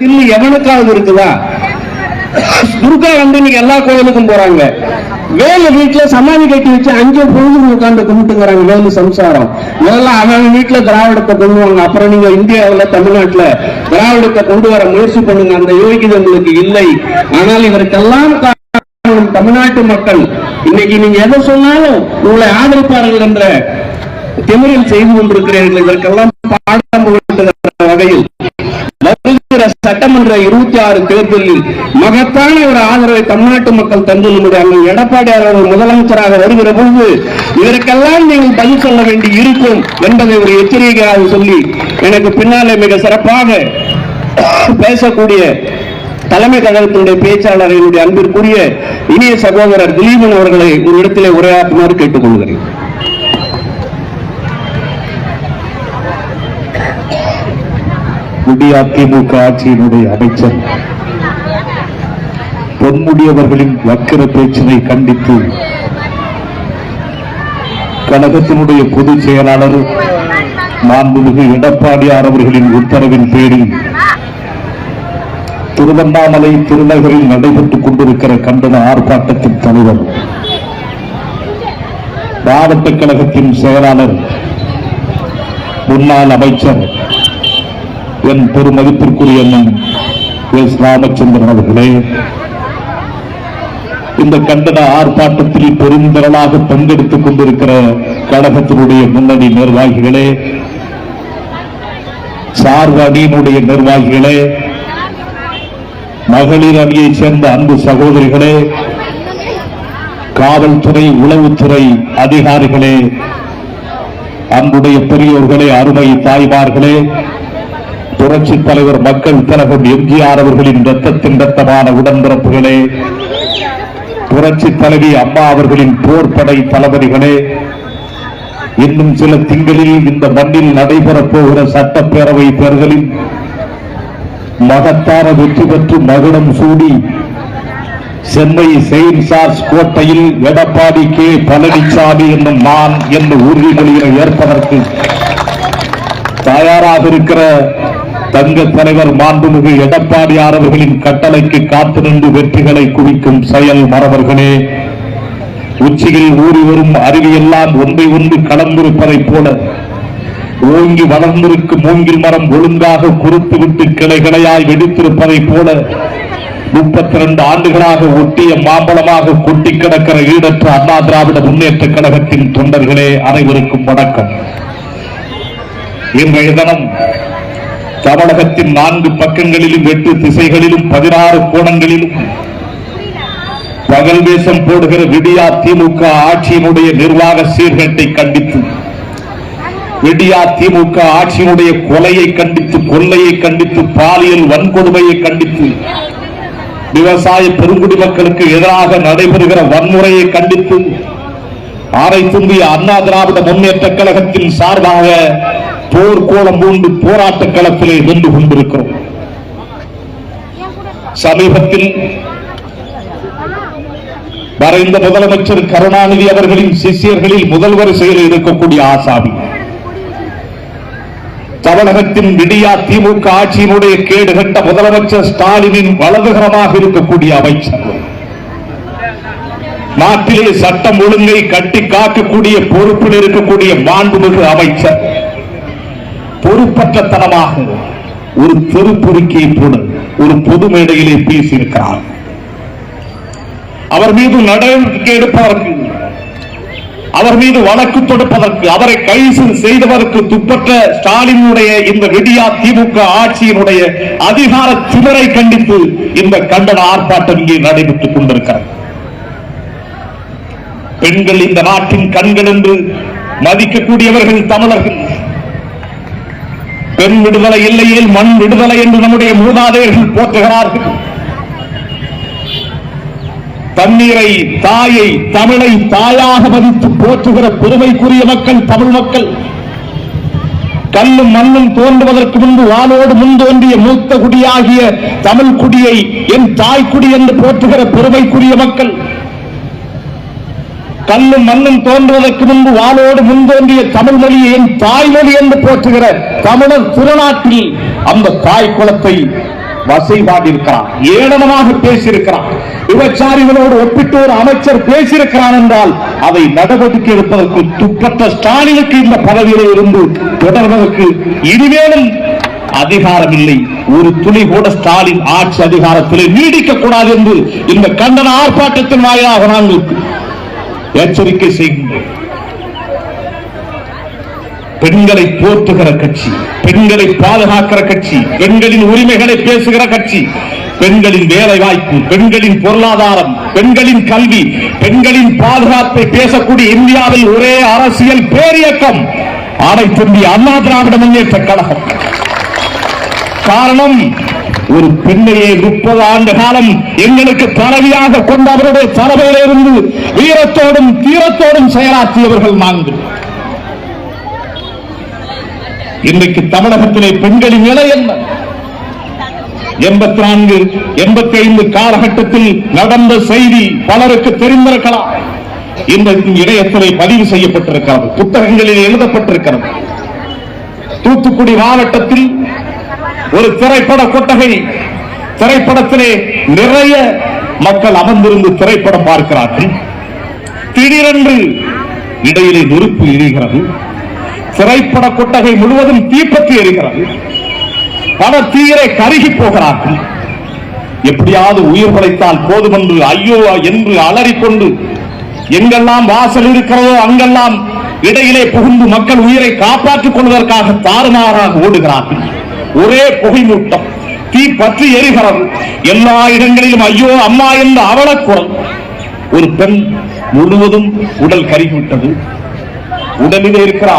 தில்லு எவனுக்காவது இருக்குதா? துர்கா வந்து இன்னைக்கு எல்லா கோயிலுக்கும் போறாங்க. வேலு வீட்டுல சமாதி கட்டி வச்சு அஞ்சு பொழுது உட்காந்து கும்பிட்டுங்கிறாங்க வேலு சம்சாரம். முதல்ல அவன் வீட்டுல திராவிடத்தை கொண்டு வாங்க அப்புறம் நீங்க இந்தியாவுல தமிழ்நாட்டுல திராவிடத்தை கொண்டு வர முயற்சி பண்ணுங்க. அந்த யோகிதை உங்களுக்கு இல்லை. ஆனால் இவருக்கெல்லாம் காரணம் தமிழ்நாட்டு மக்கள். இன்னைக்கு நீங்க எதை சொன்னாலும் உங்களை ஆதரிப்பார்கள் என்ற திமிரில் செய்து கொண்டிருக்கிறீர்கள். இதற்கெல்லாம் பாடம் சட்டமன்ற இருபத்தி ஆறு தேர்தலில் மகத்தான ஒரு ஆதரவை தமிழ்நாட்டு மக்கள் தந்து நம்முடைய அண்ணன் அவர்கள் முதலமைச்சராக வருகிற போது இதற்கெல்லாம் நீங்கள் பதில் சொல்ல வேண்டி இருக்கும் என்பதை ஒரு எச்சரிக்கையாக சொல்லி எனக்கு பின்னாலே மிக சிறப்பாக பேசக்கூடிய தலைமை கழகத்தினுடைய பேச்சாளர் என்னுடைய அன்பிற்குரிய இனிய சகோதரர் திலீபன் அவர்களை ஒரு இடத்திலே உரையாற்றுமாறு கேட்டுக்கொள்கிறேன். விடியா திமுக ஆட்சியினுடைய அமைச்சர். பொன்முடியவர்களின் வக்கிர பேச்சினை கண்டித்து கழகத்தினுடைய பொதுச் செயலாளர் மாண்புமிகு எடப்பாடியார் அவர்களின் உத்தரவின் பேரில் திருவண்ணாமலை திருநகரில் நடைபெற்றுக் கொண்டிருக்கிற கண்டன ஆர்ப்பாட்டத்தின் தலைவர் மாவட்ட கழகத்தின் செயலாளர் முன்னாள் அமைச்சர் என் பெருமதிப்பிற்குரிய எஸ் ராமச்சந்திரன் அவர்களே இந்த கண்டன ஆர்ப்பாட்டத்தில் பெருந்திரளாக பங்கெடுத்துக் கொண்டிருக்கிற கழகத்தினுடைய முன்னணி நிர்வாகிகளே சார்பு அணியினுடைய நிர்வாகிகளே மகளிர் அணியைச் சேர்ந்த அன்பு சகோதரிகளே காவல்துறை உளவுத்துறை அதிகாரிகளே அன்புடைய பெரியோர்களே அருமை தாய்மார்களே புரட்சி தலைவர் மக்கள் திலகம் எம்ஜிஆர் அவர்களின் ரத்தத்தின் ரத்தமான உடன்பிறப்புகளே. புரட்சி தலைவி அம்மா அவர்களின் போர்படை தளபதிகளே இன்னும் சில திங்களில் இந்த மண்ணில் நடைபெறப் போகிற சட்டப்பேரவை தேர்தலில் மகத்தான வெற்றி பெற்று மகுடம் சூடி சென்னை செயின்ட் சார்ஸ் கோட்டையில் எடப்பாடி கே. பழனிசாமி என்னும் நான் என்ற உறுதிமொழியை ஏற்பதற்கு தயாராக இருக்கிற தங்க தலைவர் மாண்புமிகு எடப்பாடியார் அவர்களின் கட்டளைக்கு காத்து நின்று வெற்றிகளை குவிக்கும் செயல் மறவர்களே. உச்சியில் ஊறி வரும் அருவியெல்லாம் ஒன்றை ஒன்று கலந்திருப்பதைப் போல ஓங்கி வளர்ந்திருக்கும் மூங்கில் மரம் ஒழுங்காக குறுத்துவிட்டு கிளைகளையாய் வெடித்திருப்பதைப் போல முப்பத்தி ரெண்டு ஆண்டுகளாக ஒட்டிய மாம்பழமாக கொட்டி கிடக்கிற ஈடற்ற அண்ணா திராவிட முன்னேற்ற கழகத்தின் தொண்டர்களே அனைவருக்கும் வணக்கம். இன்றைய தினம் தமிழகத்தின் நான்கு பக்கங்களிலும் எட்டு திசைகளிலும் பதினாறு கோணங்களிலும் பகல் வேஷம் போடுகிற விடியா திமுக ஆட்சியினுடைய நிர்வாக சீர்கேட்டை கண்டித்து விடியா திமுக ஆட்சியினுடைய கொலையை கண்டித்து கொள்ளையை கண்டித்து பாலியல் வன்கொடுமையை கண்டித்து விவசாய பெருங்குடி மக்களுக்கு எதிராக நடைபெறுகிற வன்முறையை கண்டித்து ஆரை தும்பிய அண்ணா திராவிட முன்னேற்ற கழகத்தின் சார்பாக போர்க்கோளம் பூண்டு போராட்ட களத்திலே நின்று கொண்டிருக்கிறோம். சமீபத்தில் மறைந்த முதலமைச்சர் கருணாநிதி அவர்களின் சிஷியர்களில் முதல் வரிசையில் இருக்கக்கூடிய ஆசாமி. தமிழகத்தின் விடியா திமுக ஆட்சியினுடைய கேடு கட்ட முதலமைச்சர் ஸ்டாலினின் வலதுகரமாக இருக்கக்கூடிய அமைச்சர். நாட்டிலே சட்டம் ஒழுங்கை கட்டி காக்கக்கூடிய பொறுப்பில் இருக்கக்கூடிய மாண்புமிகு அமைச்சர். பொறுப்பற்றத்தனமாக ஒரு தெருப்பொறுக்கியை போல ஒரு பொது மேடையிலே பேசியிருக்கிறார். அவர் மீது நடவடிக்கை எடுப்பதற்கு அவர் மீது வழக்கு தொடுப்பதற்கு அவரை கைது செய்தவருக்கு துப்பற்ற ஸ்டாலினுடைய இந்த விடியா திமுக ஆட்சியினுடைய அதிகார திணறை கண்டித்து இந்த கண்டன ஆர்ப்பாட்டம் இங்கே நடைபெற்றுக் கொண்டிருக்கிறது. பெண்கள் இந்த நாட்டின் கண்கள் என்று மதிக்கக்கூடியவர்கள் தமிழர்கள். பெண் விடுதலை இல்லையில் மண் விடுதலை என்று நம்முடைய மூதாதையர்கள் போற்றுகிறார்கள் தண்ணீரை தாயை தமிழை தாயாக மதித்து போற்றுகிற பெருமைக்குரிய மக்கள் தமிழ் மக்கள் கல்லும் மண்ணும் தோன்றுவதற்கு முன்பு வானோடு முன்தோன்றிய மூத்த குடியாகிய தமிழ் குடியை என் தாய்க்குடி என்று போற்றுகிற பெருமைக்குரிய மக்கள் கல்லும் மண்ணும் தோன்றுவதற்கு முன்பு வானோடு முன்தோன்றிய தமிழ் மொழியை என் தாய்மொழி என்று போற்றுகிற தமிழர் திருநாட்டில் அந்த தாய் குலத்தை வசைபாடியிருக்கிறான் ஏளனமாக பேசியிருக்கிறான் விபச்சாரிகளோடு ஒப்பிட்டு ஒரு அமைச்சர் பேசியிருக்கிறான் என்றால் அதை நடவடிக்கை எடுப்பதற்கு துப்பட்ட ஸ்டாலினுக்கு இந்த பதவியிலே இருந்து தொடர்வதற்கு இனிமேலும் அதிகாரம் இல்லை ஒரு துளி கூட ஸ்டாலின் ஆட்சி அதிகாரத்திலே நீடிக்க கூடாது என்று இந்த கண்டன ஆர்ப்பாட்டத்தின் வாயிலாக நாங்கள் எச்சரிக்கை செய்கின்றோம். பெண்களை போற்றுகிற கட்சி பெண்களை பாதுகாக்கிற கட்சி பெண்களின் உரிமைகளை பேசுகிற கட்சி பெண்களின் வேலை வாய்ப்பு பெண்களின் பொருளாதாரம் பெண்களின் கல்வி பெண்களின் பாதுகாப்பை பேசக்கூடிய இந்தியாவில் ஒரே அரசியல் பேரியக்கம். ஆடை திரும்பிய அண்ணா திராவிட முன்னேற்ற கழகம். காரணம் ஒரு பெண்ணையே முப்பது ஆண்டு காலம் எங்களுக்கு தலைவியாக கொண்ட அவருடைய தலைமையிலிருந்து வீரத்தோடும் தீரத்தோடும் செயலாற்றியவர்கள் நாங்கள். இன்றைக்கு தமிழகத்திலே பெண்களின் நிலை என்ன? எண்பத்தி நான்கு எண்பத்தி ஐந்து காலகட்டத்தில் நடந்த செய்தி பலருக்கு தெரிந்திருக்கலாம். இந்த இணையத்திலே பதிவு செய்யப்பட்டிருக்கிறது புத்தகங்களில் எழுதப்பட்டிருக்கிறது. தூத்துக்குடி மாவட்டத்தில் ஒரு திரைப்பட கொட்டகை திரைப்படத்திலே நிறைய மக்கள் அமர்ந்திருந்து திரைப்படம் பார்க்கிறார்கள். திடீரென்று இடையிலே நெருப்பு எரிகிறது திரைப்பட கொட்டகை முழுவதும் தீப்பற்றி எரிகிறது. பல தீரை கருகி போகிறார்கள். எப்படியாவது உயிர் படைத்தால் போதும் என்று ஐயோ என்று அலறிக்கொண்டு எங்கெல்லாம் வாசல் இருக்கிறதோ அங்கெல்லாம் இடையிலே புகுந்து மக்கள் உயிரை காப்பாற்றிக் கொள்வதற்காக தாறுமாறாக ஓடுகிறார்கள். ஒரே புகைமூட்டம். தீ பற்றி எரிகிறது. எல்லா இடங்களிலும் ஐயோ அம்மா என்ற அவலக்குரல். ஒரு பெண் முழுவதும் உடல் கருகிவிட்டது. உடலிலே இருக்கிற